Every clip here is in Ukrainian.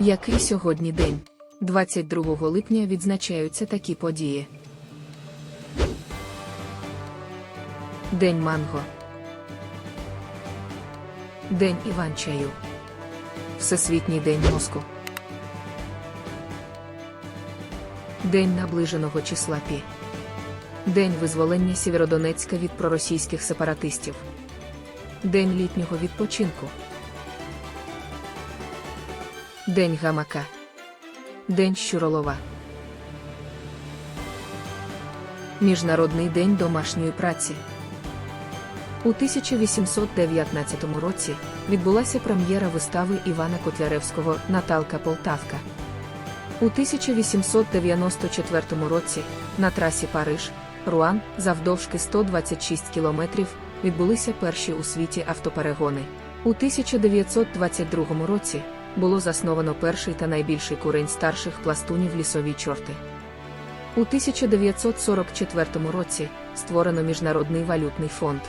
Який сьогодні день? 22 липня відзначаються такі події. День манго. День Іван-чаю. Всесвітній день мозку. День наближеного числа Пі. День визволення Сєвєродонецька від проросійських сепаратистів. День літнього відпочинку. День гамака. День щуролова. Міжнародний день домашньої праці. У 1819 році відбулася прем'єра вистави Івана Котляревського Наталка Полтавка. У 1894 році на трасі Париж, Руан, завдовжки 126 кілометрів, відбулися перші у світі автоперегони. У 1922 році було засновано перший та найбільший курень старших пластунів лісові чорти. У 1944 році створено Міжнародний валютний фонд.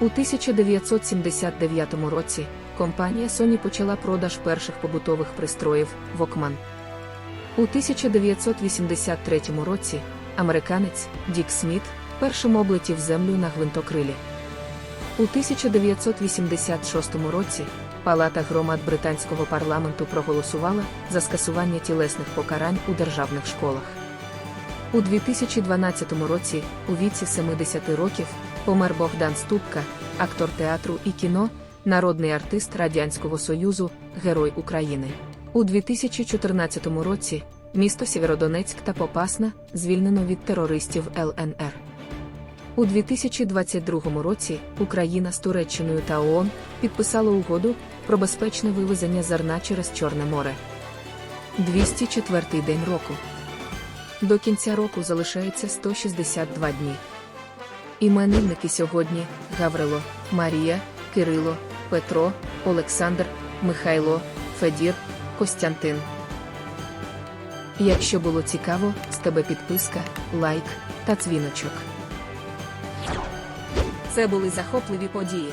У 1979 році компанія Sony почала продаж перших побутових пристроїв Walkman. У 1983 році американець Дік Сміт першим облетів землю на гвинтокрилі. У 1986 році Палата громад британського парламенту проголосувала за скасування тілесних покарань у державних школах. У 2012 році, у віці 70 років, помер Богдан Ступка, актор театру і кіно, народний артист Радянського Союзу, Герой України. У 2014 році місто Сєвєродонецьк та Попасна звільнено від терористів ЛНР. У 2022 році Україна з Туреччиною та ООН підписали угоду про безпечне вивезення зерна через Чорне море. 204-й день року. До кінця року залишається 162 дні. Іменинники сьогодні Гаврило, Марія, Кирило, Петро, Олександр, Михайло, Федір, Костянтин. Якщо було цікаво, з тебе підписка, лайк та дзвіночок. Це були захопливі події.